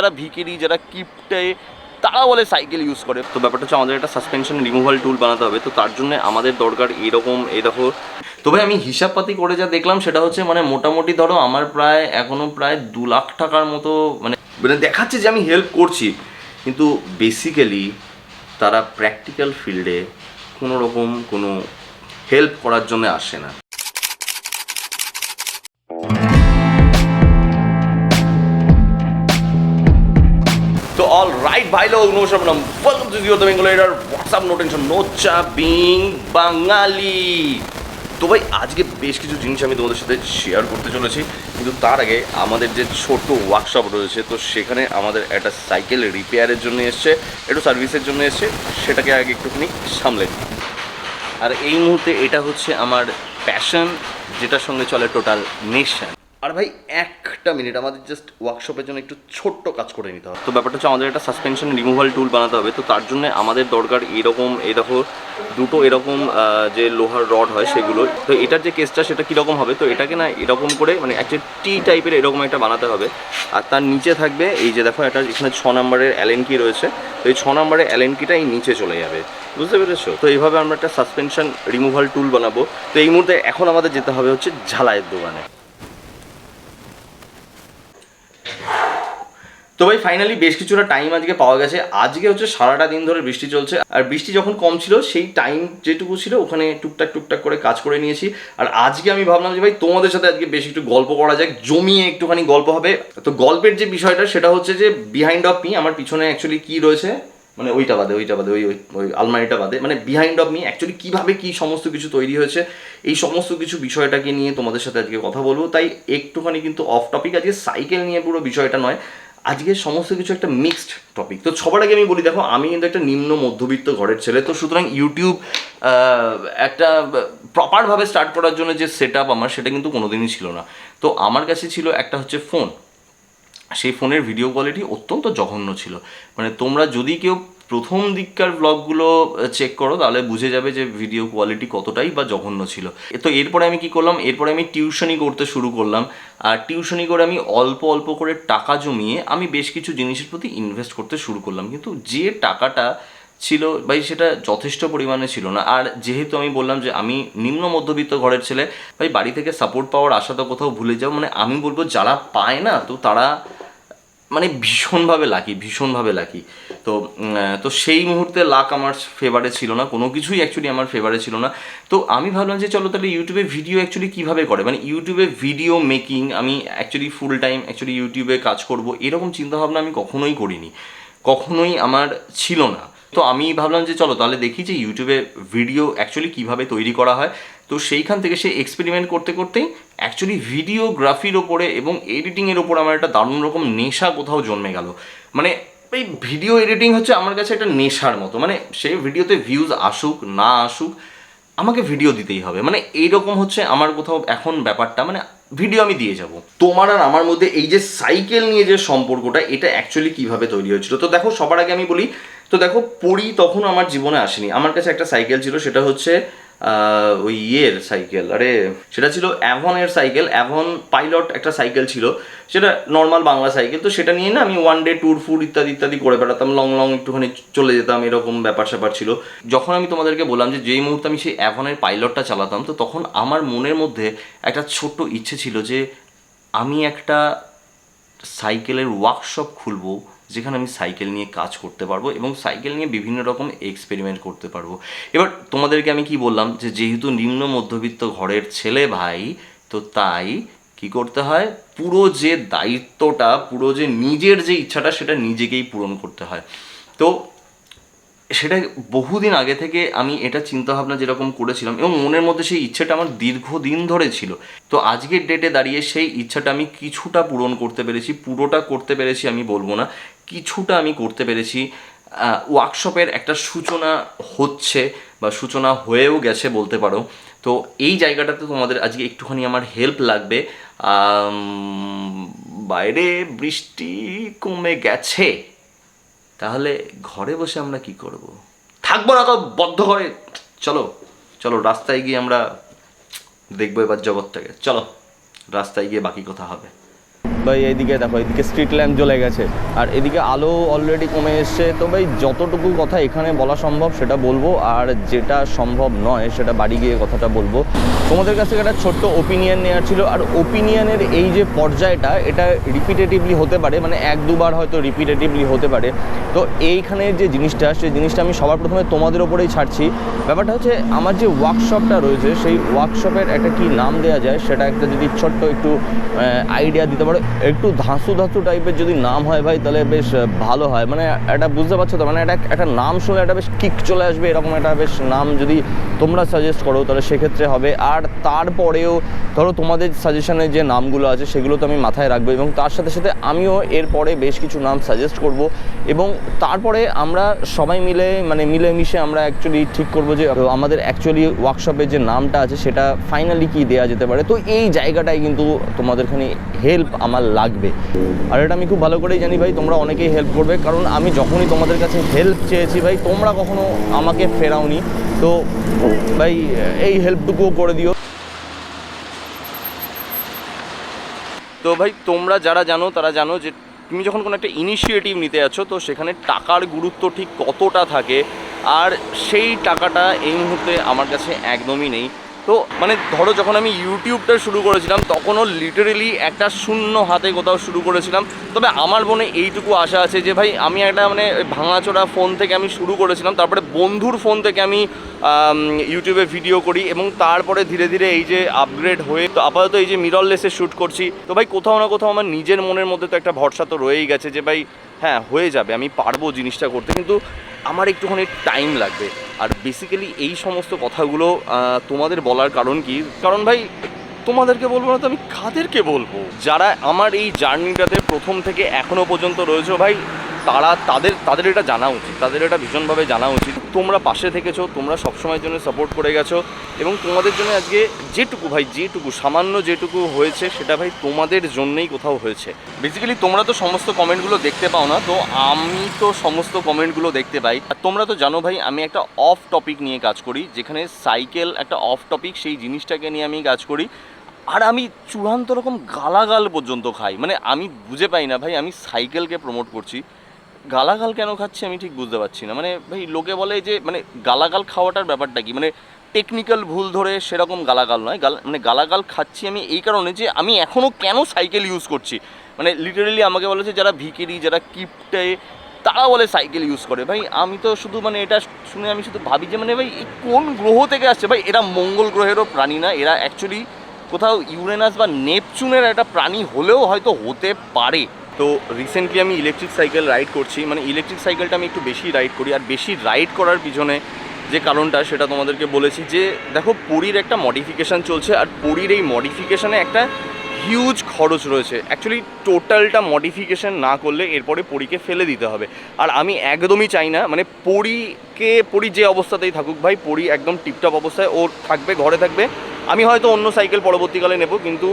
যারা ভিকিরি, যারা কিপটে, তারা বলে সাইকেল ইউজ করে। তো ব্যাপারটা হচ্ছে আমাদের একটা সাসপেনশন রিমুভাল টুল বানাতে হবে, তো তার জন্য আমাদের দরকার এরকম এই দেখো। তো ভাই, আমি হিসাবপাতি করে যা দেখলাম, সেটা হচ্ছে মানে মোটামুটি ধরো আমার প্রায়, এখনও প্রায় দু লাখ টাকার মতো মানে মানে দেখাচ্ছে যে আমি হেল্প করছি। কিন্তু বেসিক্যালি তারা প্র্যাকটিক্যাল ফিল্ডে কোনো রকম কোনো হেল্প করার জন্য আসে না। রাইট ভাই লোক নমস্কার ওয়েলকাম টু জিও দ্য বেঙ্গলের WhatsApp no tension no being Bangali তো ভাই, আজকে বেশ কিছু জিনিস আমি তোমাদের সাথে শেয়ার করতে চলেছি। কিন্তু তার আগে আমাদের যে ছোট ওয়ার্কশপ রয়েছে, তো সেখানে আমাদের একটা সাইকেল রিপেয়ারের জন্য এসছে, একটু সার্ভিসের জন্য এসছে, সেটাকে আগে একটুখানি সামলে। আর এই মুহূর্তে এটা হচ্ছে আমার প্যাশন যেটার সঙ্গে চলে টোটাল নেশন আর ভাই, একটা মিনিট আমাদের জাস্ট ওয়ার্কশপের জন্য একটু ছোট্ট কাজ করে নিতে হবে। তো ব্যাপারটা হচ্ছে আমাদের একটা সাসপেনশন রিমুভাল টুল বানাতে হবে, তো তার জন্য আমাদের দরকার এরকম, এই দেখো, দুটো এরকম যে লোহার রড হয় সেগুলো। তো এটার যে কেসটা সেটা কীরকম হবে? তো এটাকে না এরকম করে মানে একটা টি টাইপের এরকম একটা বানাতে হবে। আর তার নিচে থাকবে, এই যে দেখো, এটা এখানে ছ নম্বরের অ্যালেন কি রয়েছে। তো এই ছ নম্বরের অ্যালেন কিটা এই নিচে চলে যাবে। বুঝতে পেরেছ? তো এইভাবে আমরা একটা সাসপেনশন রিমুভাল টুল বানাবো। তো এই মুহূর্তে এখন আমাদের যেতে হবে হচ্ছে ঝালাইয়ের দোকানে। তো ভাই ফাইনালি বেশ কিছুটা টাইম আজকে পাওয়া গেছে। আজকে হচ্ছে সারাটা দিন ধরে বৃষ্টি চলছে। আর বৃষ্টি যখন কম ছিল, সেই টাইম যেটুকু ছিল, ওখানে টুকটাক টুকটাক করে কাজ করে নিয়েছি। আর আজকে আমি ভাবলাম যে, ভাই, তোমাদের সাথে আজকে বেশ একটু গল্প করা যাক, জমিয়ে একটুখানি গল্প হবে। তো গল্পের যে বিষয়টা, সেটা হচ্ছে যে বিহাইন্ড অফ মি আমার পিছনে অ্যাকচুয়ালি কি রয়েছে মানে ওইটা বাদে ওইটা বাদে, ওই, ওই- আলমারিটা বাদে মানে বিহাইন্ড অফ মি অ্যাকচুয়ালি কীভাবে কী সমস্ত কিছু তৈরি হয়েছে, এই সমস্ত কিছু বিষয়টাকে নিয়ে তোমাদের সাথে আজকে কথা বলব। তাই একটুখানি কিন্তু অফ টপিক আজকে সাইকেল নিয়ে পুরো বিষয়টা নয়। আজকে সমস্ত কিছু একটা মিক্সড টপিক তো সবার আগে আমি বলি, দেখো, আমি কিন্তু একটা নিম্ন মধ্যবিত্ত ঘরের ছেলে, তো সুতরাং ইউটিউব একটা প্রপারভাবে স্টার্ট করার জন্য যে সেট আমার, সেটা কিন্তু কোনোদিনই ছিল না। তো আমার কাছে ছিল একটা হচ্ছে ফোন সেই ফোনের ভিডিও কোয়ালিটি অত্যন্ত জঘন্য ছিল। মানে তোমরা যদি কেউ প্রথম দিককার ব্লগগুলো চেক করো, তাহলে বুঝে যাবে যে ভিডিও কোয়ালিটি কতটাই বা জঘন্য ছিল। তো এরপরে আমি কি করলাম? এরপরে আমি টিউশনি করতে শুরু করলাম। আর টিউশনি করে আমি অল্প অল্প করে টাকা জমিয়ে আমি বেশ কিছু জিনিসের প্রতি ইনভেস্ট করতে শুরু করলাম। কিন্তু যে টাকাটা ছিল ভাই সেটা যথেষ্ট পরিমাণে ছিল না। আর যেহেতু আমি বললাম যে আমি নিম্ন মধ্যবিত্ত ঘরের ছেলে, ভাই বাড়ি থেকে সাপোর্ট পাওয়ার আশা তো কোথাও ভুলে যাও। মানে আমি বলব, যারা পায় না, তো তারা মানে ভীষণভাবে লাকি ভীষণভাবে লাকি তো তো সেই মুহূর্তে লাক আমার ফেভারে ছিল না, কোনো কিছুই অ্যাকচুয়ালি আমার ফেভারে ছিল না। তো আমি ভাবলাম যে চলো তাহলে ইউটিউবে ভিডিও অ্যাকচুয়ালি কীভাবে করে? মানে ইউটিউবে ভিডিও মেকিং আমি অ্যাকচুয়ালি ফুল টাইম অ্যাকচুয়ালি ইউটিউবে কাজ করব, এরকম চিন্তাভাবনা আমি কখনোই করিনি। কখনোই আমার ছিল না। তো আমি ভাবলাম যে চলো তাহলে দেখি যে ইউটিউবে ভিডিও অ্যাকচুয়ালি কীভাবে তৈরি করা হয়। তো সেইখান থেকে সে এক্সপেরিমেন্ট করতে করতেই অ্যাকচুয়ালি ভিডিওগ্রাফির ওপরে এবং এডিটিংয়ের ওপর আমার একটা দারুণ রকম নেশা কোথাও জন্মে গেল। মানে এই ভিডিও এডিটিং হচ্ছে আমার কাছে একটা নেশার মতো। মানে সেই ভিডিওতে ভিউজ আসুক, না আসুক, আমাকে ভিডিও দিতেই হবে। মানে এইরকম হচ্ছে আমার কোথাও এখন ব্যাপারটা। মানে ভিডিও আমি দিয়ে যাব। তোমার আর আমার মধ্যে এই যে সাইকেল নিয়ে যে সম্পর্কটা, এটা অ্যাকচুয়ালি কীভাবে তৈরি হয়েছিল? তো দেখো, সবার আগে আমি বলি, তো দেখো পড়ি তখন আমার জীবনে আসেনি। আমার কাছে একটা সাইকেল ছিল, সেটা হচ্ছে ওই ইয়ের সাইকেল আরে সেটা ছিল অ্যাভনের সাইকেল অ্যাভন পাইলট একটা সাইকেল ছিল, সেটা নর্মাল বাংলা সাইকেল তো সেটা নিয়ে না আমি ওয়ান ডে ট্যুর ফুর ইত্যাদি ইত্যাদি করে বেড়াতাম লং লং একটুখানি চলে যেতাম, এরকম ব্যাপার স্যাপার ছিল। যখন আমি তোমাদেরকে বললাম যে যেই মুহূর্তে আমি সেই অ্যাভনের পাইলটটা চালাতাম, তো তখন আমার মনের মধ্যে একটা ছোট্ট ইচ্ছে ছিল যে আমি একটা সাইকেলের ওয়ার্কশপ খুলবো যেখানে আমি সাইকেল নিয়ে কাজ করতে পারব এবং সাইকেল নিয়ে বিভিন্ন রকম এক্সপেরিমেন্ট করতে পারব। এবার তোমাদেরকে আমি কি বললাম যে, যেহেতু নিম্ন মধ্যবিত্ত ঘরের ছেলে ভাই, তো তাই কি করতে হয়? পুরো যে দায়িত্বটা, পুরো যে নিজের যে ইচ্ছাটা, সেটা নিজেকেই পূরণ করতে হয়। তো সেটা বহুদিন আগে থেকে আমি এটা চিন্তাভাবনা যেরকম করেছিলাম এবং মনের মধ্যে সেই ইচ্ছেটা আমার দীর্ঘদিন ধরে ছিল। তো আজকের ডেটে দাঁড়িয়ে সেই ইচ্ছাটা আমি কিছুটা পূরণ করতে পেরেছি, পুরোটা করতে পেরেছি আমি বলব না। কিছুটা আমি করতে পেরেছি। ওয়ার্কশপের একটা সূচনা হচ্ছে বা সূচনা হয়েও গেছে বলতে পারো। তো এই জায়গাটাতে তোমাদের আজকে একটুখানি আমার হেল্প লাগবে। বাইরে বৃষ্টি কমে গেছে। তাহলে ঘরে বসে আমরা কি করব? থাকব না তো বদ্ধ ঘরে। চলো চলো রাস্তায় গিয়ে আমরা দেখব এবার জগৎটাকে। চলো, রাস্তায় গিয়ে বাকি কথা হবে। ভাই এইদিকে দেখো এদিকে স্ট্রিট ল্যাম্প জ্বলে গেছে। আর এদিকে আলো অলরেডি কমে এসছে। তো ভাই, যতটুকু কথা এখানে বলা সম্ভব সেটা বলব। আর যেটা সম্ভব নয় সেটা বাড়ি গিয়ে কথাটা বলব। তোমাদের কাছ থেকে একটা ছোট্ট ওপিনিয়ন নেওয়ার ছিল। আর ওপিনিয়নের এই যে পর্যায়টা, এটা রিপিটেটিভলি হতে পারে। মানে এক দুবার হয়তো রিপিটেটিভলি হতে পারে। তো এইখানের যে জিনিসটা, সেই জিনিসটা আমি সবার প্রথমে তোমাদের ওপরেই ছাড়ছি। ব্যাপারটা হচ্ছে, আমার যে ওয়ার্কশপটা রয়েছে, সেই ওয়ার্কশপের একটা কি নাম দেওয়া যায়, সেটা একটা যদি ছোট্ট একটু আইডিয়া দিতে পারো। একটু ধাঁসু ধাঁসু টাইপের যদি নাম হয় ভাই, তাহলে বেশ ভালো হয়। মানে এটা বুঝতে পারছ তো? মানে একটা একটা নাম শুনে একটা বেশ কিক চলে আসবে, এরকম একটা বেশ নাম যদি তোমরা সাজেস্ট করো, তাহলে সেক্ষেত্রে হবে। আর তারপরেও ধরো তোমাদের সাজেশনের যে নামগুলো আছে, সেগুলো তো আমি মাথায় রাখব এবং তার সাথে সাথে আমিও এরপরে বেশ কিছু নাম সাজেস্ট করব এবং তারপরে আমরা সবাই মিলে মানে মিলেমিশে আমরা অ্যাকচুয়ালি ঠিক করব যে আমাদের অ্যাকচুয়ালি ওয়ার্কশপের যে নামটা আছে, সেটা ফাইনালি কি দেওয়া যেতে পারে? তো এই জায়গাটায় কিন্তু তোমাদেরখানে হেল্প আমার লাগবে। আর এটা আমি খুব ভালো করেই জানি ভাই, তোমরা অনেকেই হেল্প করবে, কারণ আমি যখনই তোমাদের কাছে হেল্প চেয়েছি ভাই, তোমরা কখনো আমাকে ফেরাওনি। তো ভাই, এই হেল্পটুকুও করে দিও। তো ভাই, তোমরা যারা জানো, তারা জানো যে তুমি যখন কোনো একটা ইনিশিয়েটিভ নিতে যাচ্ছ, তো সেখানে টাকার গুরুত্ব ঠিক কতটা থাকে, আর সেই টাকাটা এই মুহূর্তে আমার কাছে একদমই নেই। তো মানে ধরো যখন আমি ইউটিউবটা শুরু করেছিলাম, তখনও লিটারেলি একটা শূন্য হাতে কোথাও শুরু করেছিলাম। তবে আমার মনে এইটুকু আশা আছে যে ভাই, আমি একটা মানে ভাঙাচোরা ফোন থেকে আমি শুরু করেছিলাম, তারপরে বন্ধুর ফোন থেকে আমি ইউটিউবে ভিডিও করি এবং তারপরে ধীরে ধীরে এই যে আপগ্রেড হয়ে, তো আপাতত এই যে মিররলেসে শ্যুট করছি। তো ভাই, কোথাও না কোথাও আমার নিজের মনের মধ্যে তো একটা ভরসা তো রয়েই গেছে যে ভাই হ্যাঁ হয়ে যাবে, আমি পারব জিনিসটা করতে। কিন্তু আমার একটুখানি টাইম লাগবে। আর বেসিক্যালি এই সমস্ত কথাগুলো তোমাদের বলার কারণ কি? কারণ ভাই, তোমাদেরকে বলব না তো, আমি কাদেরকে বলব? যারা আমার এই জার্নিটাতে প্রথম থেকে এখনও পর্যন্ত রয়েছে ভাই তারা তাদের তাদের এটা জানা উচিত, তাদের এটা ভীষণভাবে জানা উচিত। তোমরা পাশে থেকেছো, তোমরা সবসময়ের জন্য সাপোর্ট করে গেছো এবং তোমাদের জন্য আজকে যেটুকু ভাই, যেটুকু, সামান্য যেটুকু হয়েছে সেটা ভাই তোমাদের জন্যই কোথাও হয়েছে। বেসিক্যালি তোমরা তো সমস্ত কমেন্টগুলো দেখতে পাও না, তো আমি তো সমস্ত কমেন্টগুলো দেখতে পাই। আর তোমরা তো জানো ভাই, আমি একটা অফ টপিক নিয়ে কাজ করি, যেখানে সাইকেল একটা অফ টপিক সেই জিনিসটাকে নিয়ে আমি কাজ করি। আর আমি চূড়ান্ত রকম গালাগাল পর্যন্ত খাই। মানে আমি বুঝে পাই না ভাই, আমি সাইকেলকে প্রমোট করছি। গালাগাল কেন খাচ্ছি আমি ঠিক বুঝতে পারছি না। মানে ভাই, লোকে বলে যে মানে গালাগাল খাওয়াটার ব্যাপারটা কি? মানে টেকনিক্যাল ভুল ধরে সেরকম গালাগাল নয়। গাল মানে গালাগাল খাচ্ছি আমি এই কারণে যে, আমি এখনও কেন সাইকেল ইউজ করছি? মানে লিটারেলি আমাকে বলেছে যারা ভিকেরি, যারা কিপটে, তারা বলে সাইকেল ইউজ করে। ভাই, আমি তো শুধু মানে এটা শুনে আমি শুধু ভাবি যে মানে ভাই কোন গ্রহ থেকে আসছে? ভাই, এরা মঙ্গল গ্রহেরও প্রাণী না। এরা অ্যাকচুয়ালি কোথাও ইউরেনাস বা নেপচুনের একটা প্রাণী হলেও হয়তো হতে পারে। তো রিসেন্টলি আমি ইলেকট্রিক সাইকেল রাইড করছি। মানে ইলেকট্রিক সাইকেলটা আমি একটু বেশি রাইড করি। আর বেশি রাইড করার পিছনে যে কারণটা, সেটা তোমাদেরকে বলেছি যে, দেখো পুরীর একটা মডিফিকেশান চলছে আর পুরীর এই মডিফিকেশানে একটা হিউজ খরচ রয়েছে। অ্যাকচুয়ালি টোটালটা মডিফিকেশান না করলে এরপরে পরীকে ফেলে দিতে হবে। আর আমি একদমই চাই না মানে পরীকে পরী যে অবস্থাতেই থাকুক ভাই, পরী একদম টিপটপ অবস্থায় ও থাকবে, ঘরে থাকবে। আমি হয়তো অন্য সাইকেল পরবর্তীকালে নেব, কিন্তু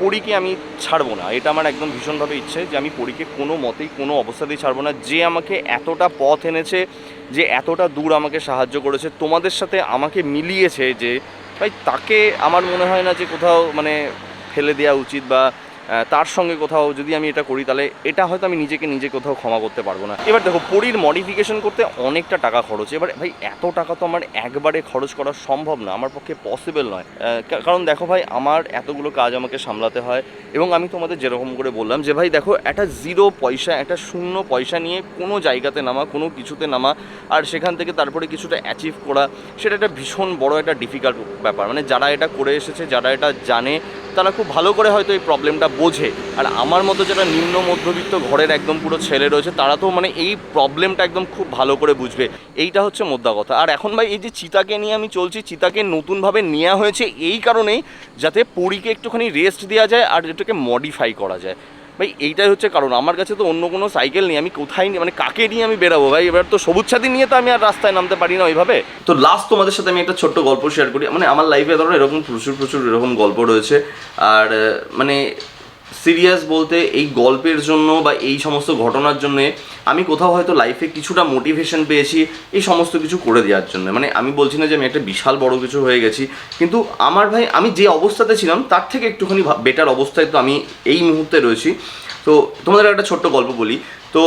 পরীকে আমি ছাড়বো না। এটা আমার একদম ভীষণভাবে ইচ্ছে যে আমি পরীকে কোনো মতেই, কোনো অবস্থাতেই ছাড়বো না। যে আমাকে এতটা পথ এনেছে, যে এতটা দূর আমাকে সাহায্য করেছে, তোমাদের সাথে আমাকে মিলিয়েছে যে, ভাই, তাকে আমার মনে হয় না যে কোথাও মানে ফেলে দেওয়া উচিত বা তার সঙ্গে কোথাও যদি আমি এটা করি, তাহলে এটা হয়তো আমি নিজেকে নিজে কোথাও ক্ষমা করতে পারব না। এবার দেখো, পরীর মডিফিকেশন করতে অনেকটা টাকা খরচ। এবার ভাই, এত টাকা তো আমার একবারে খরচ করা সম্ভব না, আমার পক্ষে পসিবল নয়। কারণ দেখো ভাই, আমার এতগুলো কাজ আমাকে সামলাতে হয় এবং আমি তোমাদের যেরকম করে বললাম যে ভাই, দেখো, একটা জিরো পয়সা, একটা শূন্য পয়সা নিয়ে কোনো জায়গাতে নামা, কোনো কিছুতে নামা, আর সেখান থেকে তারপরে কিছুটা অ্যাচিভ করা, সেটা একটা ভীষণ বড় একটা ডিফিকাল্ট ব্যাপার। মানে যারা এটা করে এসেছে, যারা এটা জানে তারা খুব ভালো করে হয়তো এই প্রবলেমটা বোঝে। আর আমার মতো যারা নিম্ন মধ্যবিত্ত ঘরের একদম পুরো ছেলে রয়েছে তারা তো মানে এই প্রবলেমটা একদম খুব ভালো করে বুঝবে। এইটা হচ্ছে মোদ্দা কথা। আর এখন ভাই এই যে চিতাকে নিয়ে আমি চলছি, চিতাকে নতুনভাবে নেওয়া হয়েছে এই কারণেই যাতে পরীকে একটুখানি রেস্ট দেওয়া যায় আর এটাকে মডিফাই করা যায়। ভাই, এইটাই হচ্ছে কারণ। আমার কাছে তো অন্য কোনো সাইকেল নেই। আমি কোথায় নিয়ে মানে কাকে নিয়ে আমি বেরাবো ভাই? এবার তো সবুজ সাথী নিয়ে তো আমি আর রাস্তায় নামতে পারি না ওইভাবে। তো লাস্ট তোমাদের সাথে আমি একটা ছোট্ট গল্প শেয়ার করি। মানে আমার লাইফে ধরো এরকম প্রচুর প্রচুর এরকম গল্প রয়েছে। আর মানে সিরিয়াস বলতে এই গল্পের জন্য বা এই সমস্ত ঘটনার জন্য আমি কোথাও হয়তো লাইফে কিছুটা মোটিভেশন পেয়েছি, এই সমস্ত কিছু করে দেওয়ার জন্য। মানে আমি বলছি না যে আমি একটা বিশাল বড় কিছু হয়ে গেছি, কিন্তু আমার ভাই, আমি যে অবস্থাতে ছিলাম, তার থেকে একটুখানি বেটার অবস্থায় তো আমি এই মুহূর্তে রয়েছি। তো তোমাদের একটা ছোট্ট গল্প বলি। তো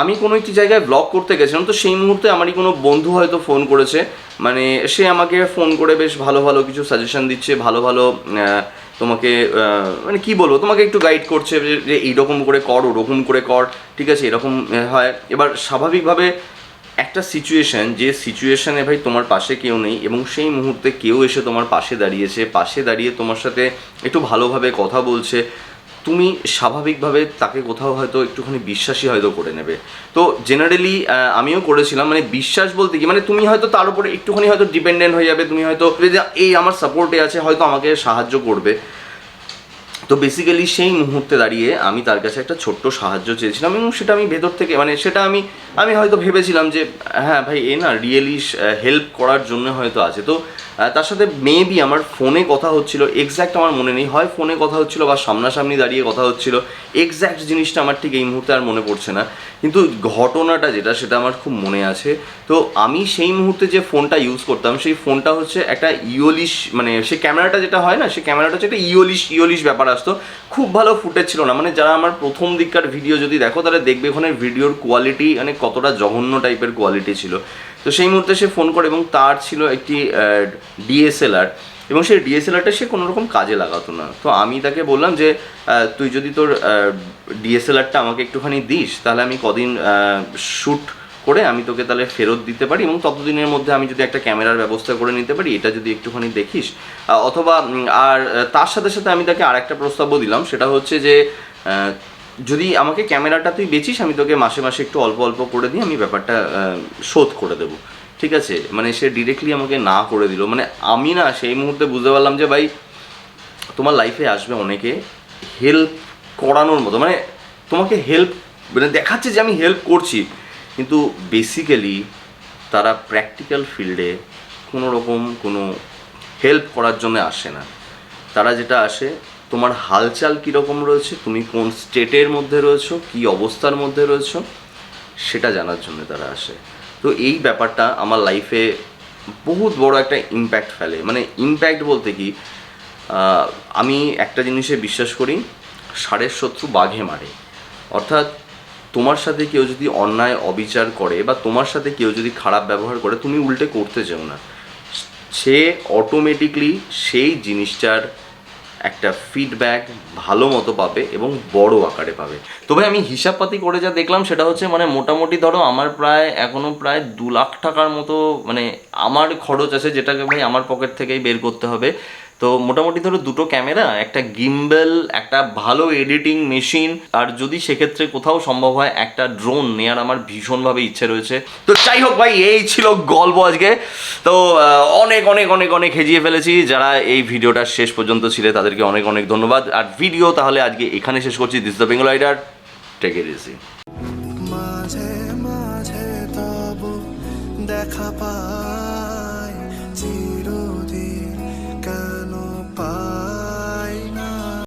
আমি কোনো একটি জায়গায় ব্লগ করতে গেছিলাম, তো সেই মুহূর্তে আমারই কোনো বন্ধু হয়তো ফোন করেছে। মানে সে আমাকে ফোন করে বেশ ভালো ভালো কিছু সাজেশন দিচ্ছে, ভালো ভালো তোমাকে মানে কি বলব, তোমাকে একটু গাইড করছে যে- এইরকম করে কর, ওরকম করে কর, ঠিক আছে, এরকম হয়। এবার স্বাভাবিকভাবে একটা সিচুয়েশান যে সিচুয়েশানে ভাই তোমার পাশে কেউ নেই এবং সেই মুহূর্তে কেউ এসে তোমার পাশে দাঁড়িয়েছে, পাশে দাঁড়িয়ে তোমার সাথে একটু ভালোভাবে কথা বলছে তুমি স্বাভাবিকভাবে তাকে কোথাও হয়তো একটুখানি বিশ্বাসী হয়তো করে নেবে। তো জেনারেলি আমিও করেছিলাম মানে বিশ্বাস বলতে কি মানে তুমি হয়তো তার উপরে একটুখানি হয়তো ডিপেন্ডেন্ট হয়ে যাবে, তুমি হয়তো এই আমার সাপোর্টে আছে, হয়তো আমাকে সাহায্য করবে। তো বেসিক্যালি সেই মুহূর্তে দাঁড়িয়ে আমি তার কাছে একটা ছোট্ট সাহায্য চেয়েছিলাম এবং সেটা আমি ভেতর থেকে মানে সেটা আমি আমি হয়তো ভেবেছিলাম যে হ্যাঁ ভাই, এ না রিয়েলি হেল্প করার জন্য হয়তো আছে। তো তার সাথে মেবি আমার ফোনে কথা হচ্ছিল এক্স্যাক্ট আমার মনে নেই। হয় ফোনে কথা হচ্ছিল বা সামনাসামনি দাঁড়িয়ে কথা হচ্ছিল এক্স্যাক্ট জিনিসটা আমার ঠিক এই মুহূর্তে আর মনে পড়ছে না। কিন্তু ঘটনাটা যেটা, সেটা আমার খুব মনে আছে। তো আমি সেই মুহূর্তে যে ফোনটা ইউজ করতাম, সেই ফোনটা হচ্ছে একটা ইওলিশ মানে সে ক্যামেরাটা যেটা হয় না, সে ক্যামেরাটা হচ্ছে একটা ইওলিশ ইওলিশ ব্যাপার আসতো, খুব ভালো ফুটেজ ছিল না। মানে যারা আমার প্রথম দিককার ভিডিও যদি দেখো, তাহলে দেখবে ওখানে ভিডিওর কোয়ালিটি মানে কতটা জঘন্য টাইপের কোয়ালিটি ছিল। তো সেই মুহূর্তে সে ফোন করে এবং তার ছিল একটি ডিএসএলআর এবং সেই ডিএসএলআরটা সে কোনো রকম কাজে লাগাতো না। তো আমি তাকে বললাম যে তুই যদি তোর ডিএসএলআরটা আমাকে একটুখানি দিস, তাহলে আমি কদিন শ্যুট করে আমি তোকে তাহলে ফেরত দিতে পারি এবং ততদিনের মধ্যে আমি যদি একটা ক্যামেরার ব্যবস্থা করে নিতে পারি, এটা যদি একটুখানি দেখিস। অথবা আর তার সাথে সাথে আমি তাকে আরেকটা প্রস্তাবও দিলাম, সেটা হচ্ছে যে যদি আমাকে ক্যামেরাটা তুই বেচিস, আমি তোকে মাসে মাসে একটু অল্প অল্প করে দিয়ে আমি ব্যাপারটা শোধ করে দেবো। ঠিক আছে? মানে সে ডিরেক্টলি আমাকে না করে দিল। মানে আমি না সেই মুহূর্তে বুঝতে পারলাম যে, ভাই, তোমার লাইফে আসবে অনেকে হেল্প করানোর মতো। মানে তোমাকে হেল্প মানে দেখাচ্ছে যে আমি হেল্প করছি। কিন্তু বেসিক্যালি তারা প্র্যাকটিক্যাল ফিল্ডে কোনো রকম কোনো হেল্প করার জন্য আসে না। তারা যেটা আসে, তোমার হালচাল কীরকম রয়েছে, তুমি কোন স্টেটের মধ্যে রয়েছো, কী অবস্থার মধ্যে রয়েছো, সেটা জানার জন্য তারা আসে। তো এই ব্যাপারটা আমার লাইফে বহুত বড় একটা ইম্প্যাক্ট ফেলে। মানে ইম্প্যাক্ট বলতে কি আমি একটা জিনিসে বিশ্বাস করি, ষাঁড়ের শত্রু বাঘে মারে। অর্থাৎ তোমার সাথে কেউ যদি অন্যায়, অবিচার করে বা তোমার সাথে কেউ যদি খারাপ ব্যবহার করে, তুমি উল্টে করতে চাও না। সে অটোমেটিকলি সেই জিনিসটার একটা ফিডব্যাক ভালো মতো পাবে এবং বড় আকারে পাবে। তবে আমি হিসাবপাতি করে যা দেখলাম, সেটা হচ্ছে মানে মোটামুটি ধরো আমার প্রায়, এখনও প্রায় দু লাখ টাকার মতো মানে আমার খরচ আছে, যেটাকে ভাই আমার পকেট থেকেই বের করতে হবে। তো মোটামুটি ধরো দুটো ক্যামেরা, একটা গিম্বেল একটা ভালো এডিটিং মেশিন আর যদি সেক্ষেত্রে কোথাও সম্ভব হয় একটা ড্রোন নেওয়ার আমার ভীষণভাবে ইচ্ছে রয়েছে। তো যাই হোক ভাই, এই ছিল গল্প আজকে। তো অনেক অনেক অনেক অনেক হেজিয়ে ফেলেছি। যারা এই ভিডিওটা শেষ পর্যন্ত ছিলে, তাদেরকে অনেক অনেক ধন্যবাদ। আর ভিডিও তাহলে আজকে এখানে শেষ করছি। This the Bengal rider tech মাঝে মাঝে দেখা চির